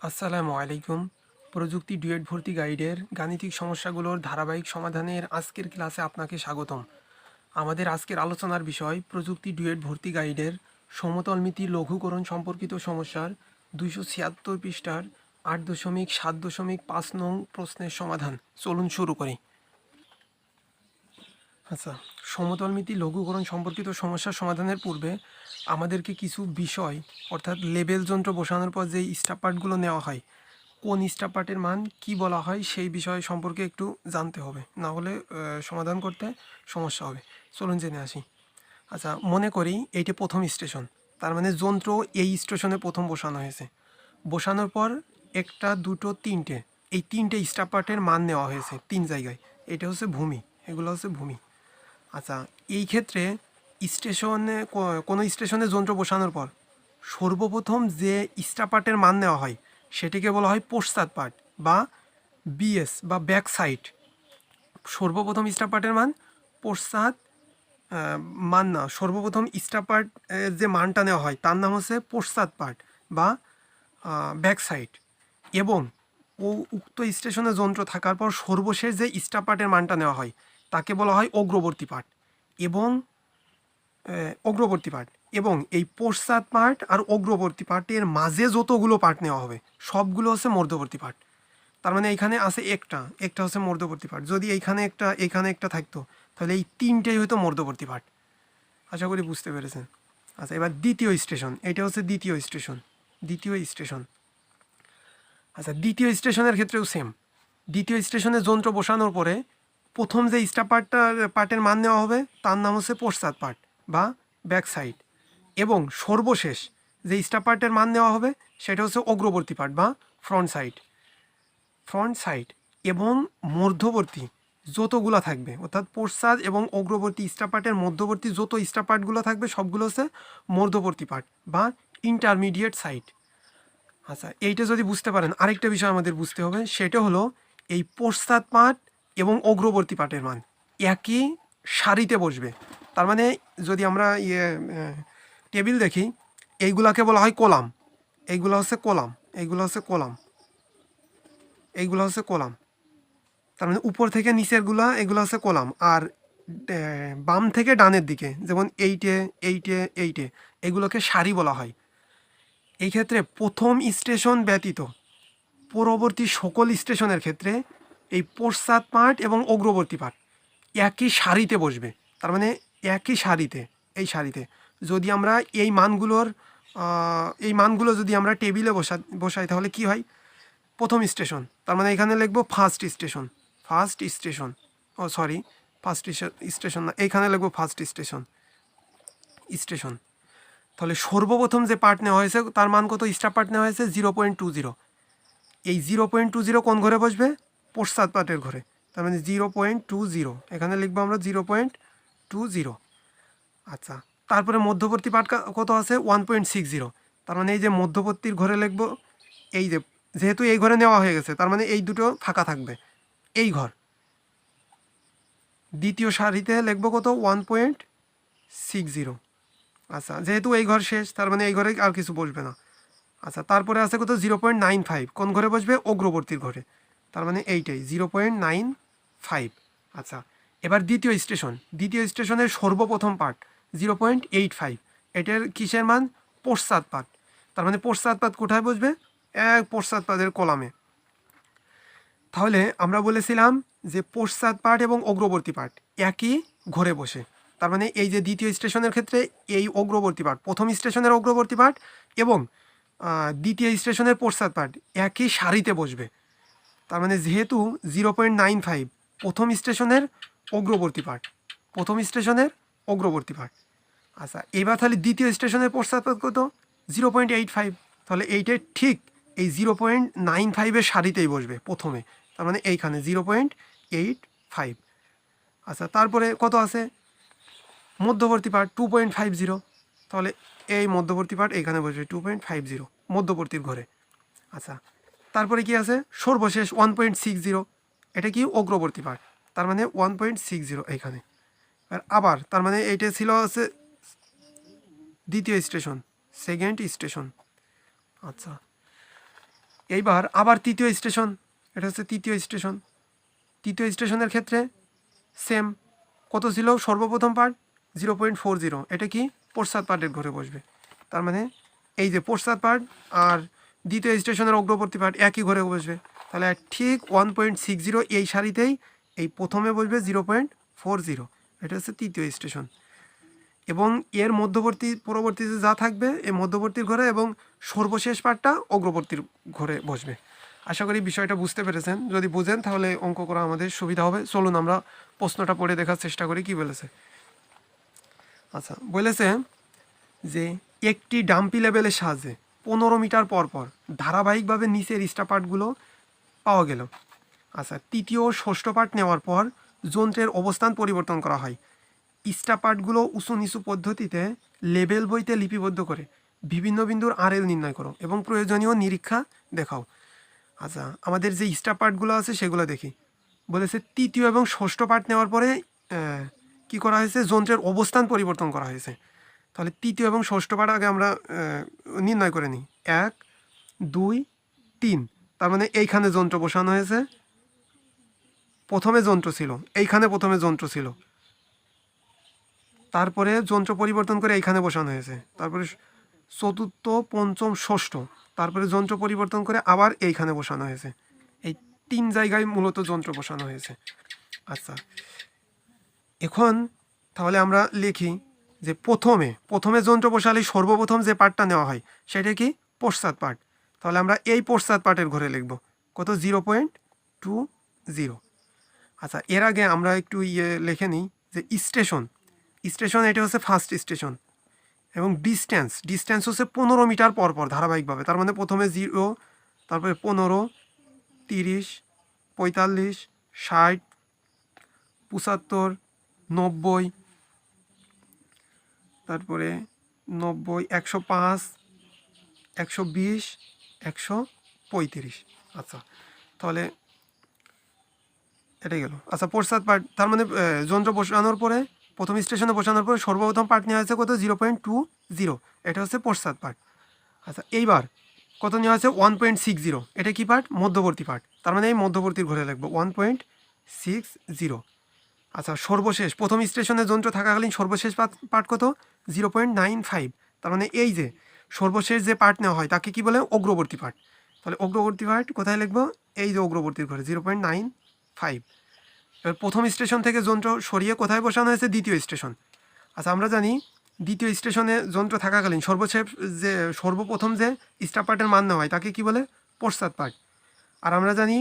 আসসালামু আলাইকুম। প্রযুক্তি ডুয়েট ভর্তি গাইডের গাণিতিক সমস্যাগুলোর ধারাবাহিক সমাধানের আজকের ক্লাসে আপনাকে স্বাগতম। আমাদের আজকের আলোচনার বিষয় প্রযুক্তি ডুয়েট ভর্তি গাইডের সমতলমিতি লঘুকরণ সম্পর্কিত সমস্যার দুইশো ছিয়াত্তর পৃষ্ঠার আট দশমিক সাত দশমিক পাঁচ নং প্রশ্নের সমাধান। চলুন শুরু করি। আচ্ছা সমতলমিতি লঘুকরণ সম্পর্কিত সমস্যার সমাধানের পূর্বে আমাদেরকে কিছু বিষয়, অর্থাৎ লেবেল যন্ত্র বসানোর পর যেই স্টাপার্টগুলো নেওয়া হয়, কোন স্টাপার্টের মান কি বলা হয় সেই বিষয় সম্পর্কে একটু জানতে হবে। না হলে সমাধান করতে সমস্যা হবে। চলুন জেনে আসি। আচ্ছা মনে করি এইটা প্রথম স্টেশন তার মানে যন্ত্র এই স্টেশনে প্রথম বসানো হয়েছে। বসানোর পর একটা, দুটো, তিনটে, এই তিনটে স্টাপার্টের মান নেওয়া হয়েছে তিন জায়গায়। এটা হচ্ছে ভূমি, এগুলো হচ্ছে ভূমি। আচ্ছা এই ক্ষেত্রে স্টেশনে কোনো স্টেশনে যন্ত্র বসানোর পর সর্বপ্রথম যে স্টাপার্টের মান নেওয়া হয়, সেটিকে বলা হয় পশ্চাৎ পার্ট বা বিএস বা ব্যাক সাইড সর্বপ্রথম স্টাপার্টের মান পশ্চাৎ মান না, সর্বপ্রথম স্টাপার্ট যে মানটা নেওয়া হয়, তার নাম হচ্ছে পশ্চাৎ পার্ট বা ব্যাক সাইড এবং ও উক্ত স্টেশনে যন্ত্র থাকার পর সর্বশেষ যে স্টাপার্টের মানটা নেওয়া হয়, তাকে বলা হয় অগ্রবর্তী পার্ট এবং অগ্রবর্তী পার্ট এবং এই পশ্চাৎ পার্ট আর অগ্রবর্তী পার্টের মাঝে যতগুলো পার্ট নেওয়া হবে, সবগুলো হচ্ছে মধ্যবর্তী পার্ট তার মানে এখানে আছে একটা একটা হচ্ছে মধ্যবর্তী পার্ট যদি এইখানে একটা এখানে একটা থাকতো, তাহলে এই তিনটেই হয়তো মধ্যবর্তী পার্ট আশা করি বুঝতে পেরেছেন? আচ্ছা এবার দ্বিতীয় স্টেশন এটা হচ্ছে দ্বিতীয় স্টেশন দ্বিতীয় স্টেশন আচ্ছা দ্বিতীয় স্টেশনের ক্ষেত্রেও সেম দ্বিতীয় স্টেশনে যন্ত্র বসানোর পরে প্রথম যে স্টার পার্টটা পার্টের মান নেওয়া হবে, তার নাম হচ্ছে পশ্চাৎ পার্ট বা ব্যাক সাইড এবং সর্বশেষ যে স্টার পার্টের মান নেওয়া হবে, সেটা হচ্ছে অগ্রবর্তী পার্ট বা ফ্রন্ট সাইড। ফ্রন্ট সাইড এবং মধ্যবর্তী যতগুলো থাকবে, অর্থাৎ পশ্চাৎ এবং অগ্রবর্তী স্টার পার্টের মধ্যবর্তী যত স্টার পার্টগুলো থাকবে, সবগুলো হচ্ছে মধ্যবর্তী পার্ট বা ইন্টারমিডিয়েট সাইড। আচ্ছা এইটা যদি বুঝতে পারেন, আরেকটা বিষয় আমাদের বুঝতে হবে, সেটা হলো এই পশ্চাৎ পাঠ এবং অগ্রবর্তী পাঠের মান। একই সারিতে বসবে। তার মানে যদি আমরা ইয়ে টেবিল দেখি, এইগুলাকে বলা হয় কলাম। এইগুলো হচ্ছে কলাম, এইগুলো হচ্ছে কলাম। এইগুলো হচ্ছে কলাম। তার মানে উপর থেকে নিচেরগুলা, এগুলো হচ্ছে কলাম। আর বাম থেকে ডানের দিকে, যেমন এইটে এইটে এইটে, এগুলোকে সারি বলা হয়। এই ক্ষেত্রে প্রথম স্টেশন ব্যতীত পরবর্তী সকল স্টেশনের ক্ষেত্রে এই পশ্চাৎ পাঠ এবং অগ্রবর্তী পাঠ একই সারিতে বসবে। তার মানে একই সারিতে এই সারিতে যদি আমরা এই মানগুলোর এই মানগুলো যদি আমরা টেবিলে বসা, বসাই, তাহলে কি হয়? প্রথম স্টেশন। তার মানে এখানে লিখব ফার্স্ট স্টেশন ফার্স্ট স্টেশন ও সরি ফার্স্ট স্টেশন না, এইখানে লিখব ফার্স্ট স্টেশন স্টেশন তাহলে সর্বপ্রথম যে পার্ট নেওয়া হয়েছে, তার মান কত? স্টার পার্ট নেওয়া হয়েছে জিরো পয়েন্ট টু জিরো এই জিরো পয়েন্ট টু জিরো কোন ঘরে বসবে? পশ্চাৎ পার্টের ঘরে। তার মানে জিরো পয়েন্ট টু জিরো এখানে লিখব আমরা জিরো পয়েন্ট টু জিরো আচ্ছা তারপরে মধ্যবর্তী কা- কত আছে? ওয়ান পয়েন্ট সিক্স জিরো তার মানে এই যে মধ্যবর্তীর ঘরে লিখব, এই যে, যেহেতু এই ঘরে নেওয়া হয়ে গেছে, তার মানে এই দুটো ফাঁকা থাকবে। এই ঘর। দ্বিতীয় সারিতে লিখব কত? ওয়ান পয়েন্ট সিক্স জিরো আচ্ছা যেহেতু এই ঘর শেষ, তার মানে এই ঘরে আর কিছু বসবে না। আচ্ছা তারপরে আছে কত? জিরো পয়েন্ট নাইন ফাইভ কোন ঘরে বসবে? অগ্রবর্তীর ঘরে। তার মানে এইটাই জিরো পয়েন্ট নাইন ফাইভ আচ্ছা এবার দ্বিতীয় স্টেশন। দ্বিতীয় স্টেশনের সর্বপ্রথম part zero point eight five এটার কিসের মান? পশ্চাৎ পাত তার মানে পশ্চাৎ পাত কোথায় বসবে? এক পশ্চাৎ পাতের কলামে। তাহলে আমরা বলেছিলাম যে পশ্চাৎ পাঠ এবং অগ্রবর্তী পাঠ একই ঘরে বসে। তার মানে এই যে দ্বিতীয় স্টেশনের ক্ষেত্রে এই অগ্রবর্তী পাঠ প্রথম স্টেশনের অগ্রবর্তী পাঠ এবং দ্বিতীয় স্টেশনের পশ্চাৎ পাঠ একই সারিতে বসবে। তার মানে যেহেতু জিরো পয়েন্ট নাইন ফাইভ প্রথম স্টেশনের অগ্রবর্তী পার্ট প্রথম স্টেশনের অগ্রবর্তী পার্ট আচ্ছা এবার তাহলে দ্বিতীয় স্টেশনের পশ্চাৎপাত কত? জিরো পয়েন্ট এইট ফাইভ তাহলে এইটাই ঠিক এই জিরো পয়েন্ট নাইন ফাইভের সারিতেই বসবে প্রথমে। তার মানে এইখানে জিরো পয়েন্ট এইট ফাইভ আচ্ছা তারপরে কত আছে? মধ্যবর্তী part two point five zero তাহলে এই মধ্যবর্তী পার্ট এইখানে বসবে টু পয়েন্ট ফাইভ জিরো মধ্যবর্তীর ঘরে। আচ্ছা তারপরে কি আছে? সর্বশেষ ওয়ান পয়েন্ট সিক্স জিরো এটা কি অগ্রবর্তী পার্ট তার মানে ওয়ান পয়েন্ট সিক্স জিরো এইখানে আর আবার, তার মানে এইটা ছিল হচ্ছে দ্বিতীয় স্টেশন সেকেন্ড স্টেশন আচ্ছা। এইবার আবার তৃতীয় স্টেশন এটা হচ্ছে তৃতীয় স্টেশন তৃতীয় স্টেশনের ক্ষেত্রে সেম কত ছিল সর্বপ্রথম part zero point four zero এটা কি? প্রসাদ পার্টের ঘরে বসবে। তার মানে এই যে প্রসাদ পার্ট আর দ্বিতীয় স্টেশনের অগ্রবর্তী পার্ট একই ঘরে বসবে। তাহলে ঠিক ওয়ান পয়েন্ট সিক্স জিরো এই সারিতেই এই প্রথমে বসবে জিরো পয়েন্ট ফোর জিরো। এটা হচ্ছে তৃতীয় স্টেশন। এবং এর মধ্যবর্তী, পরবর্তীতে যা থাকবে, এই মধ্যবর্তীর ঘরে এবং সর্বশেষ পার্টটা অগ্রবর্তীর ঘরে বসবে। আশা করি বিষয়টা বুঝতে পেরেছেন। যদি বুঝেন, তাহলে অঙ্ক করা আমাদের সুবিধা হবে। চলুন আমরা প্রশ্নটা পড়ে দেখার চেষ্টা করি, কি বলেছে? আচ্ছা বলেছে যে একটি ডাম্পি লেভেলের সাহায্যে পনেরো মিটার পর পর ধারাবাহিকভাবে নিচের স্টাপার্টগুলো পাওয়া গেল। আচ্ছা তৃতীয় ষষ্ঠ পার্ট নেওয়ার পর যন্ত্রের অবস্থান পরিবর্তন করা হয়। ইস্টা পার্টগুলো উঁচু নিচু পদ্ধতিতে লেবেল বইতে লিপিবদ্ধ করে বিভিন্ন বিন্দুর আরএল নির্ণয় করো এবং প্রয়োজনীয় নিরীক্ষা দেখাও। আচ্ছা আমাদের যে ইস্টা পার্টগুলো আছে সেগুলো দেখি। বলেছে তৃতীয় এবং ষষ্ঠ পার্ট নেওয়ার পরে কি করা হয়েছে? যন্ত্রের অবস্থান পরিবর্তন করা হয়েছে। তাহলে তৃতীয় এবং ষষ্ঠ পার্ট আগে আমরা নির্ণয় করে নিই। এক, দুই, তিন। তার মানে এইখানে যন্ত্র বসানো হয়েছে। প্রথমে যন্ত্র ছিল, এইখানে প্রথমে যন্ত্র ছিল। তারপরে যন্ত্র পরিবর্তন করে এইখানে বসানো হয়েছে। তারপরে চতুর্থ, পঞ্চম, ষষ্ঠ, তারপরে যন্ত্র পরিবর্তন করে আবার এইখানে বসানো হয়েছে। এই তিন জায়গায় মূলত যন্ত্র বসানো হয়েছে। আচ্ছা এখন তাহলে আমরা লিখি যে প্রথমে প্রথমে যন্ত্র বসালে সর্বপ্রথম যে পার্টটা নেওয়া হয়, সেটা কি? পশ্চাৎ পার্ট তাহলে আমরা এই পশ্চাৎ পার্টের ঘরে লিখব। কত? Zero point two zero. আচ্ছা এর আগে আমরা একটু ইয়ে লিখে নিই যে স্টেশন। স্টেশন এটা হচ্ছে ফার্স্ট স্টেশন এবং ডিস্টেন্স ডিস্টেন্স হচ্ছে পনেরো মিটার পর পর ধারাবাহিকভাবে। তার মানে প্রথমে জিরো তারপরে পনেরো, তিরিশ, পঁয়তাল্লিশ, ষাট, পঁচাত্তর, নব্বই, তারপরে নব্বই, একশো পাঁচ, একশো বিশ, একশো পঁয়ত্রিশ। আচ্ছা তাহলে এটাই গেল। আচ্ছা প্রসাদ পার্ট তার মানে যন্ত্র বসানোর পরে, প্রথম স্টেশনে বসানোর পরে সর্বপ্রথম পার্ট নেওয়া হয়েছে কত? Zero point two zero. এটা হচ্ছে প্রসাদ পার্ট আচ্ছা এইবার কত নেওয়া হয়েছে? One point six zero. এটা কি পার্ট মধ্যবর্তী পার্ট তার মানে এই মধ্যবর্তীর ঘরে লিখব ওয়ান পয়েন্ট সিক্স জিরো। আচ্ছা সর্বশেষ, প্রথম স্টেশনে যন্ত্র থাকাকালীন সর্বশেষ পার্ট কত? Zero point nine five. তার মানে এই যে সর্বশেষ যে পার্ট নেওয়া হয়, তাকে কি বলে? অগ্রবর্তী পার্ট তাহলে অগ্রবর্তী পার্ট কোথায় লিখব? এই যে অগ্রবর্তীর ঘরে, জিরো পয়েন্ট নাইন ফাইভ এবার প্রথম স্টেশন থেকে যন্ত্র সরিয়ে কোথায় বসানো হয়েছে? দ্বিতীয় স্টেশন। আচ্ছা আমরা জানি দ্বিতীয় স্টেশনে যন্ত্র থাকাকালীন সর্বশেষ যে, সর্বপ্রথম যে স্টার পার্টের মান নেওয়া হয়, তাকে কি বলে? পশ্চাৎ পার্ট আর আমরা জানি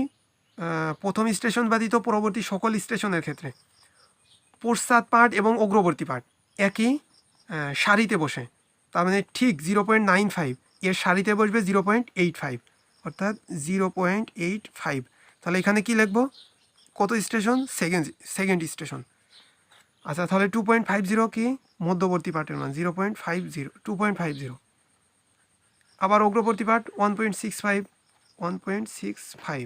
প্রথম স্টেশন ব্যতীত পরবর্তী সকল স্টেশনের ক্ষেত্রে পশ্চাৎ পার্ট এবং অগ্রবর্তী পার্ট একই সারিতে বসে। তার মানে ঠিক জিরো পয়েন্ট নাইন ফাইভ এর সারিতে বসবে জিরো পয়েন্ট এইট ফাইভ অর্থাৎ জিরো পয়েন্ট এইট ফাইভ তাহলে এখানে কি লিখব? কত স্টেশন? Second second station. আচ্ছা তাহলে টু পয়েন্ট ফাইভ জিরো কি? মধ্যবর্তী পার্টের মান zero point five zero two point five zero আবার অগ্রবর্তী part one point six five one point six five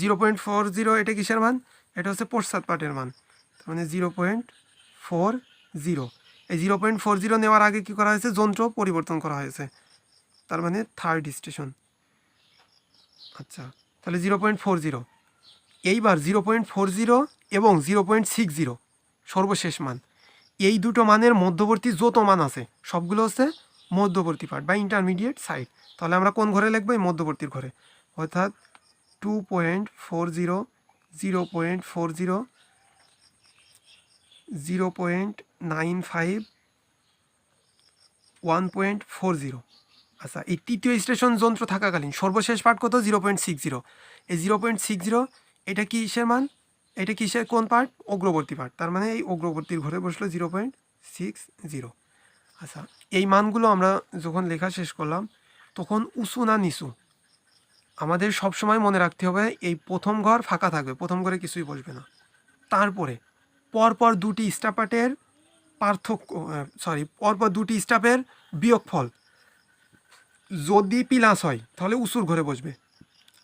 zero point four zero এটা কিসের মান? এটা হচ্ছে পশ্চাৎ পার্টের মান। তার মানে জিরো পয়েন্ট ফোর জিরো এই জিরো পয়েন্ট ফোর জিরো নেওয়ার আগে কী করা হয়েছে? যন্ত্র পরিবর্তন করা হয়েছে। তার মানে থার্ড স্টেশন আচ্ছা তাহলে জিরো পয়েন্ট ফোর জিরো এইবার জিরো পয়েন্ট ফোর জিরো এবং জিরো পয়েন্ট সিক্স জিরো সর্বশেষ মান। এই দুটো মানের মধ্যবর্তী যত মান আছে, সবগুলো হচ্ছে মধ্যবর্তী পার্ট বা ইন্টারমিডিয়েট সাইড তাহলে আমরা কোন ঘরে লিখব? এই মধ্যবর্তীর ঘরে। অর্থাৎ two point four zero zero point four zero zero point nine five one point four zero আচ্ছা এই তৃতীয় স্টেশন যন্ত্র থাকাকালীন সর্বশেষ পার্ট কত? জিরো পয়েন্ট সিক্স জিরো এই জিরো পয়েন্ট সিক্স জিরো এটা কিসের মান? এটা কিসের কোন পার্ট অগ্রবর্তী পার্ট তার মানে এই অগ্রবর্তীর ঘরে বসল জিরো পয়েন্ট সিক্স জিরো আচ্ছা এই মানগুলো আমরা যখন লেখা শেষ করলাম, তখন উঁচু না নিচু আমাদের সবসময় মনে রাখতে হবে এই প্রথম ঘর ফাঁকা থাকবে, প্রথম ঘরে কিছুই বসবে না। তারপরে, পরপর দুটি স্টাপার্টের পার্থক্য সরি পরপর দুটি স্টাপের বিয়োগফল। যদি প্লাস হয়, তাহলে উঁচুর ঘরে বসবে।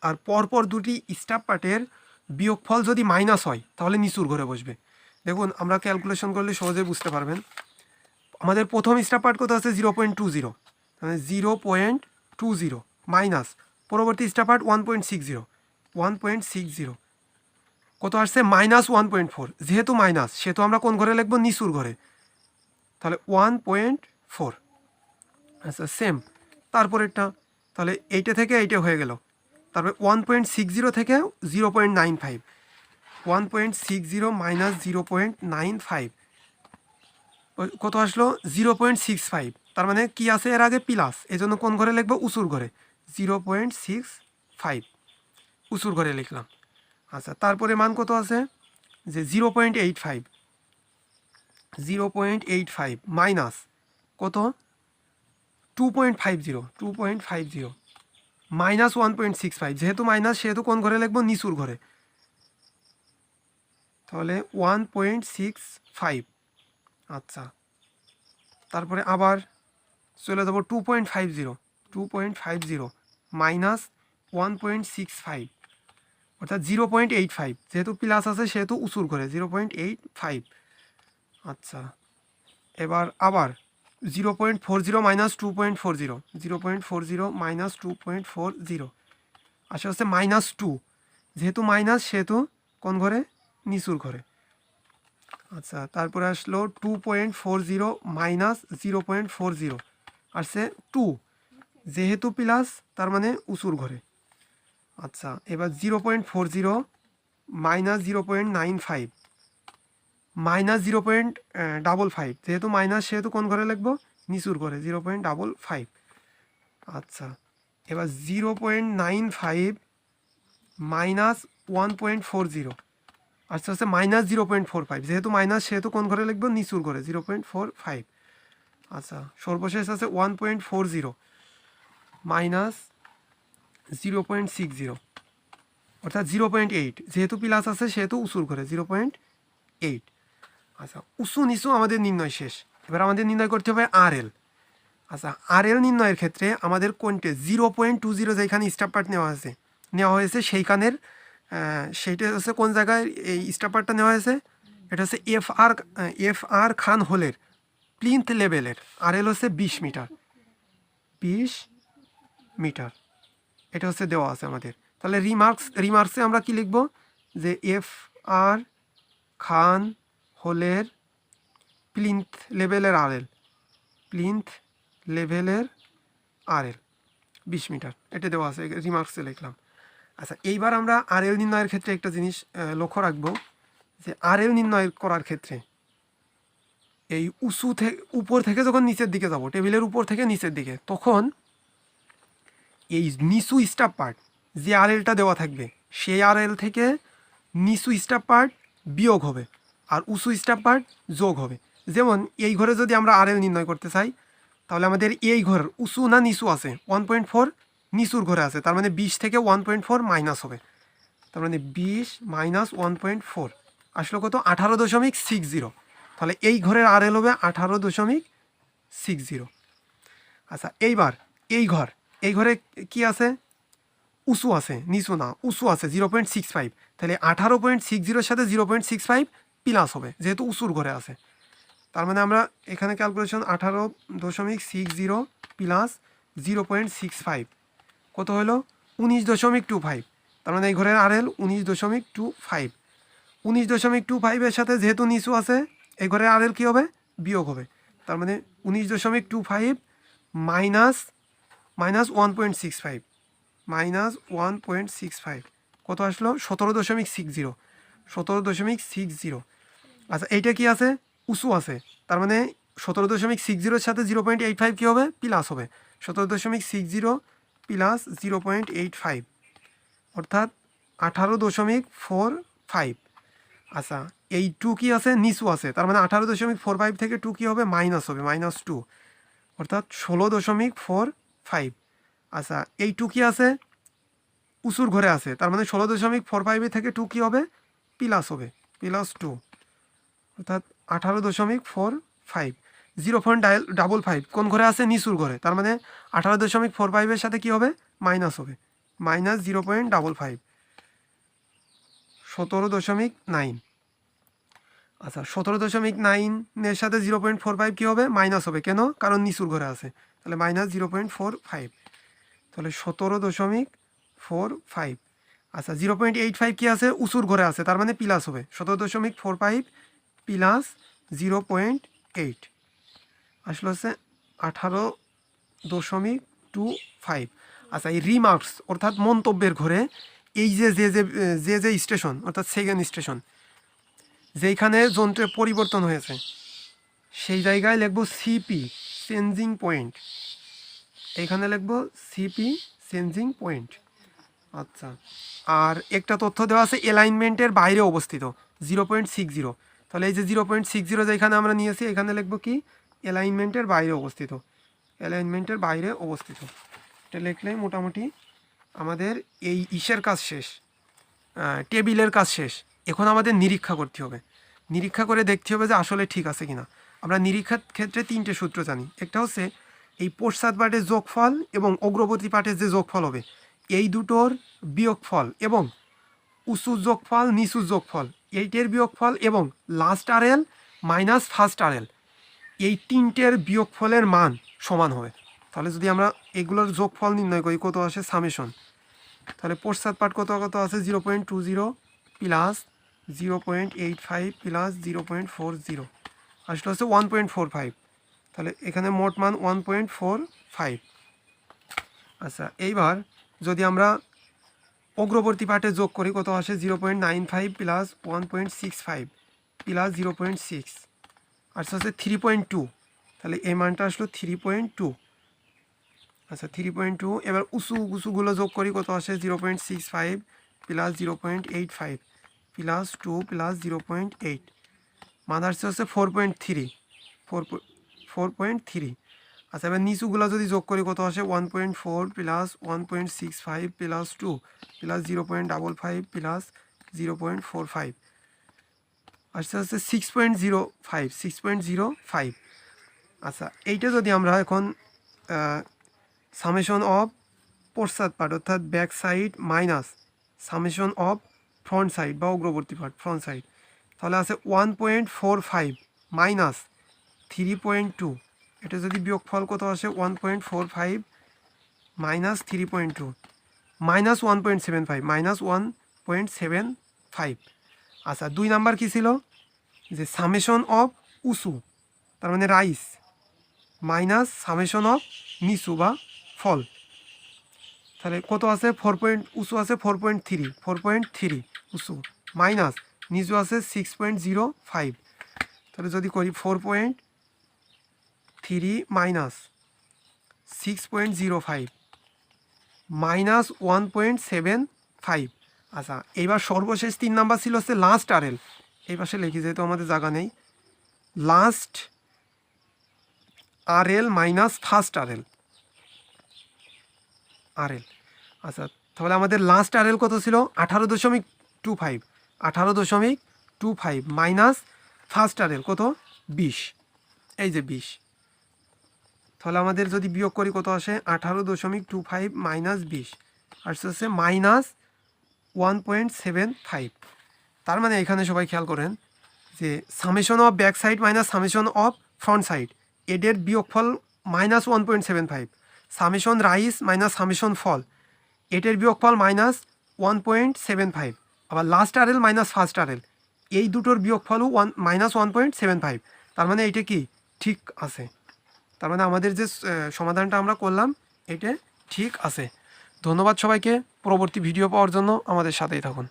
আর পরপর দুটি স্টাপ পার্টের বিয়োগফল যদি মাইনাস হয়, তাহলে নিচুর ঘরে বসবে। দেখুন, আমরা ক্যালকুলেশন করলে সহজে বুঝতে পারবেন। আমাদের প্রথম স্টাপ পার্ট কত আছে? Zero point two zero. মানে zero point two zero, minus. পরবর্তী staff part one point six zero, one point six zero. কত আসছে? Minus one point four. যেহেতু মাইনাস, সেহেতু আমরা কোন ঘরে লিখব? নিচুর ঘরে। তাহলে ওয়ান পয়েন্ট ফোর। আচ্ছা সেম তারপরেরটা, তাহলে এইটা থেকে এইটা হয়ে গেল। তারপরে ওয়ান পয়েন্ট সিক্স জিরো থেকে zero point nine five one point six zero minus zero point nine five কত আসলো? জিরো পয়েন্ট সিক্স ফাইভ তার মানে কি আছে এর আগে? প্লাস এই জন্য কোন ঘরে লিখব? উসুর ঘরে। জিরো পয়েন্ট সিক্স ফাইভ উসুর ঘরে লিখলাম। আচ্ছা তারপরে মান কত আছে? যে zero point eight five zero point eight five minus কত? Two point five zero two point five zero minus one point six five যেহেতু মাইনাস, সেহেতু কোন ঘরে লিখব? নিচুর ঘরে। তাহলে ওয়ান পয়েন্ট সিক্স ফাইভ আচ্ছা। তারপরে আবার চলে যাব two point five zero two point five zero minus one point six five অর্থাৎ জিরো পয়েন্ট এইট ফাইভ যেহেতু প্লাস আছে, সেহেতু উসুর ঘরে জিরো পয়েন্ট এইট ফাইভ আচ্ছা। এবার আবার zero point four zero minus two point four zero zero point four zero minus two point four zero আসে হচ্ছে মাইনাস টু যেহেতু মাইনাস সেহেতু কোন ঘরে? নিচুর ঘরে। আচ্ছা তারপরে আসলো two point four zero minus zero point four zero আসছে টু যেহেতু প্লাস তার মানে উঁচুর ঘরে। আচ্ছা এবার zero point four zero minus zero point nine five minus zero point double five যেহেতু মাইনাস, সেহেতু কোন ঘরে লিখব? নিচুর ঘরে, জিরো পয়েন্ট ডাবল ফাইভ আচ্ছা এবার zero point nine five minus one point four zero. আচ্ছা হচ্ছে minus zero point four five. যেহেতু মাইনাস, সেহেতু কোন ঘরে লিখব? নিচুর ঘরে, জিরো পয়েন্ট ফোর ফাইভ। আচ্ছা সর্বশেষ আছে one point four zero minus zero point six zero. অর্থাৎ জিরো পয়েন্ট এইট। যেহেতু প্লাস আছে, সেহেতু উঁচুর ঘরে, জিরো পয়েন্ট এইট। আচ্ছা উঁচু নিচু আমাদের নির্ণয় শেষ। এবার আমাদের নির্ণয় করতে হবে আর এল আচ্ছা আর এল নির্ণয়ের ক্ষেত্রে আমাদের কোনটে? জিরো পয়েন্ট টু জিরো যেখানে স্টার পার্ট নেওয়া হয়েছে নেওয়া হয়েছে সেইখানের সেইটা হচ্ছে কোন জায়গায় এই স্টার পার্টটা নেওয়া হয়েছে? এটা হচ্ছে এফ আর এফ আর খান হোলের, প্লিন্থ লেভেলের। আর এল হচ্ছে বিশ মিটার। বিশ মিটার। এটা হচ্ছে দেওয়া আছে আমাদের। তাহলে রিমার্কস রিমার্কসে আমরা কি লিখব? যে এফ আর খান হোলের প্লিন্থ লেভেলের আর এল প্লিন্থ লেভেলের আর এল বিশ মিটার। এটা দেওয়া আছে রিমার্কসে লিখলাম। আচ্ছা এইবার আমরা আর এল নির্ণয়ের ক্ষেত্রে একটা জিনিস লক্ষ্য রাখব যে আর এল নির্ণয় করার ক্ষেত্রে এই উঁচু থেকে উপর থেকে যখন নিচের দিকে যাব, টেবিলের উপর থেকে নিচের দিকে, তখন এই নিচু স্টাফ পার্ট যে আর এলটা দেওয়া থাকবে, সেই আর এল থেকে নিচু স্টাফ পার্ট বিয়োগ হবে। আর উঁচু স্টাফ পার্ট যোগ হবে। যেমন এই ঘরে যদি আমরা আর নির্ণয় করতে চাই, তাহলে আমাদের এই ঘর উঁচু না নিচু আছে? ওয়ান পয়েন্ট ফোর নিচুর ঘরে আছে। তার মানে বিশ থেকে ওয়ান পয়েন্ট ফোর মাইনাস হবে। তার মানে বিশ মাইনাস ওয়ান পয়েন্ট ফোর আসলো কত? আঠারো দশমিক সিক্স জিরো তাহলে এই ঘরের আর এল হবে আঠারো দশমিক সিক্স জিরো আচ্ছা এইবার এই ঘর, এই ঘরে কি আছে? উঁচু আছে, নিচু না, উঁচু আছে জিরো পয়েন্ট সিক্স ফাইভ তাহলে আঠারো পয়েন্ট সিক্স জিরোর সাথে zero point six five plus হবে, যেহেতু উঁচুর ঘরে আছে। তার মানে আমরা এখানে ক্যালকুলেশন আঠারো দশমিক six zero plus zero point six five কত হলো? উনিশ দশমিক টু ফাইভ তার মানে এই ঘরের আর এল উনিশ দশমিক টু ফাইভ উনিশ দশমিক টু ফাইভের সাথে যেহেতু নিচু আছে, এই ঘরের আর এল কী হবে? বিয়োগ হবে। তার মানে উনিশ দশমিক two five minus minus one point six five minus one point six five কত আসলো? সতেরো দশমিক সিক্স জিরো সতেরো দশমিক সিক্স জিরো আচ্ছা এইটা কি আছে? উঁচু আছে। তার মানে সতেরো দশমিক সিক্স জিরোর সাথে জিরো পয়েন্ট এইট ফাইভ কী হবে? প্লাস হবে। সতেরো দশমিক six zero plus zero point eight five অর্থাৎ আঠারো দশমিক ফোর ফাইভ আচ্ছা এই টু কি আছে? নিচু আছে। তার মানে আঠারো দশমিক ফোর ফাইভ থেকে টু কি হবে? মাইনাস হবে মাইনাস টু অর্থাৎ ষোলো দশমিক ফোর ফাইভ আচ্ছা এই টু কি আছে? উঁচুর ঘরে আছে। তার মানে ষোলো দশমিক ফোর ফাইভে থেকে টু কি হবে? প্লাস হবে প্লাস টু অর্থাৎ আঠারো দশমিক four five zero point double five কোন ঘরে আছে? নিচুর ঘরে। তার মানে আঠারো দশমিক ফোর ফাইভের সাথে কি হবে? মাইনাস হবে। Minus zero point double five সতেরো দশমিক নাইন আচ্ছা সতেরো দশমিক নাইনের সাথে জিরো পয়েন্ট ফোর ফাইভ কী হবে? মাইনাস হবে। কেন? কারণ নিচুর ঘরে আছে। তাহলে minus zero point four five তাহলে সতেরো দশমিক ফোর ফাইভ আচ্ছা জিরো পয়েন্ট এইট ফাইভ কী আছে? উঁচুর ঘরে আছে। তার মানে প্লাস হবে। সতেরো দশমিক four five plus zero point eight. আসলে হচ্ছে আঠারো দশমিক টু ফাইভ। আচ্ছা এই রিমার্কস অর্থাৎ মন্তব্যের ঘরে এই যে যে যে যে যে স্টেশন, অর্থাৎ সেকেন্ড স্টেশন, যেইখানে যন্ত্রে পরিবর্তন হয়েছে, সেই জায়গায় লিখব সিপি, চেঞ্জিং পয়েন্ট। এইখানে লিখব সিপি, চেঞ্জিং পয়েন্ট। আচ্ছা আর একটা তথ্য দেওয়া আছে, অ্যালাইনমেন্টের বাইরে অবস্থিত, জিরো পয়েন্ট সিক্স জিরো। তাহলে এই যে জিরো পয়েন্ট সিক্স জিরো যেখানে আমরা নিয়েছি, এখানে লিখব কি? অ্যালাইনমেন্টের বাইরে অবস্থিত। অ্যালাইনমেন্টের বাইরে অবস্থিত। এটা লিখলেই মোটামুটি আমাদের এই ইসের কাজ শেষ টেবিলের কাজ শেষ। এখন আমাদের নিরীক্ষা করতে হবে। নিরীক্ষা করে দেখতে হবে যে আসলে ঠিক আছে কিনা। আমরা নিরীক্ষার ক্ষেত্রে তিনটে সূত্র জানি। একটা হচ্ছে এই পশ্চাৎ পাঠের যোগফল এবং অগ্রবর্তী পাঠের যে যোগফল হবে, এই দুটোর বিয়োগফল এবং উঁচু যোগফল নিচু যোগফল, এইটের বিয়োগফল এবং last RL minus first RL এই তিনটের বিয়োগফলের মান সমান হবে। তাহলে যদি আমরা এগুলোর যোগফল নির্ণয় করি, কত আসে? সামেশন তাহলে পশ্চাৎ পাঠ কত কত আছে zero point two zero plus zero point eight five plus zero point four zero আসলে হচ্ছে ওয়ান পয়েন্ট ফোর ফাইভ তাহলে এখানে মোট মান ওয়ান পয়েন্ট ফোর ফাইভ আচ্ছা এইবার যদি আমরা অগ্রবর্তী পার্টে যোগ করি, কত আসে? Zero point nine five plus one point six five plus zero point six আচ্ছা হচ্ছে থ্রি পয়েন্ট টু তাহলে এই মানটা আসলো থ্রি পয়েন্ট টু আচ্ছা থ্রি পয়েন্ট টু এবার উঁচু উঁচুগুলো যোগ করি, কত আসে? Zero point six five plus zero point eight five plus two plus zero point eight আসছে হচ্ছে four point three four four point three আচ্ছা এবার নিচুগুলো যদি যোগ করি, কত আসে? One point four plus one point six five plus two plus zero point double five plus zero point four five আস্তে আস্তে six point zero five six point zero five আচ্ছা এইটা যদি আমরা এখন সামেশন অফ পশ্চাৎ পার্ট অর্থাৎ back side minus summation of front side বা অগ্রবর্তী পার্ট ফ্রন্ট সাইড তাহলে আছে one point four five minus three point two এটা যদি বিয়োগফল কত আসে one point four five minus three point two minus one point seven five minus one point seven five আচ্ছা দুই নাম্বার কী ছিল? যে সামেশন অফ উসু, তার মানে রাইস মাইনাস সামেশন অফ নিচু বা ফল। তাহলে কত আছে? ফোর পয়েন্ট উঁচু আছে four point three four point three উঁচু মাইনাস নিচু আছে সিক্স পয়েন্ট জিরো ফাইভ তাহলে যদি করি four point three minus six point zero five minus one point seven five. আচ্ছা এইবার সর্বশেষ তিন নাম্বার ছিল হচ্ছে লাস্ট আরএল এই পাশে লিখি, যেহেতু আমাদের জায়গা নেই। Last RL minus first RL RL আচ্ছা তাহলে আমাদের লাস্ট আরএল কত ছিল? আঠারো দশমিক টু ফাইভ। আঠারো দশমিক two five minus first RL কত? বিশ। এই যে বিশ। তাহলে আমাদের যদি বিয়োগ করি কত আসে? আঠারো দশমিক টু ফাইভ মাইনাস বিশ। আর হচ্ছে minus one point seven five তার মানে এখানে সবাই খেয়াল করেন যে summation of back side minus summation of front side এডের বিয়োগফল minus one point seven five summation rise minus summation fall এটের বিয়োগফল minus one point seven five আবার last RL minus first RL এই দুটোর বিয়োগফলও one minus one point seven five তার মানে এইটা কি? ঠিক আছে। তার মানে আমাদের যে সমাধানটা আমরা করলাম, এটা ঠিক আছে। ধন্যবাদ সবাইকে। পরবর্তী ভিডিও পাওয়ার জন্য আমাদের সাথেই থাকুন।